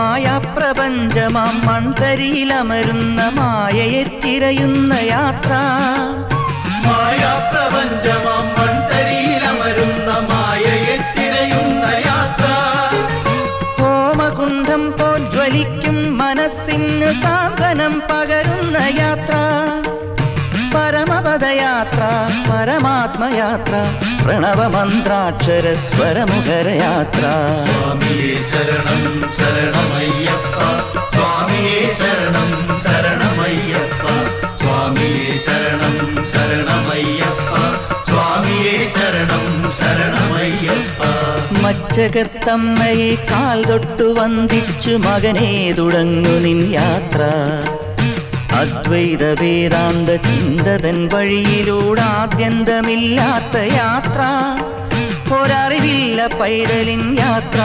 മായാപ്രപഞ്ചമാം മൺതരിയിലമരുന്ന മായയെ തിരയുന്ന യാത്ര. മായാപ്രപഞ്ചമാം മൺതരിയിലമരുന്ന മായയെ തിരയുന്ന യാത്ര. ഹോമകുണ്ഠം പോൽ ജ്വലിക്കും മനസ്സിന് സാന്ത്വനം പകരുന്ന യാത്ര. പരമപദയാത്ര പരമാത്മയാത്ര പ്രണവമന്ത്രാക്ഷര സ്വരമുഖരയാത്ര സ്വാമിയേ സ്വാമിയേ ശരണം ശരണമയ്യപ്പ. സ്വാമിയേ ശരണം ശരണമയ്യപ്പ. സ്വാമിയേ ശരണം ശരണമയ്യപ്പ. മച്ചകത്തമ്മയെ കാൽ തൊട്ടു വന്ദിച്ചു മകനെ തുടങ്ങു നിൻ യാത്ര. അദ്വൈത വേദാന്ത ചിന്തതൻ വഴിയിലൂടെ ആദ്യന്തമില്ലാത്ത യാത്ര. ഒരറിവില്ല പൈതലിൻ യാത്ര.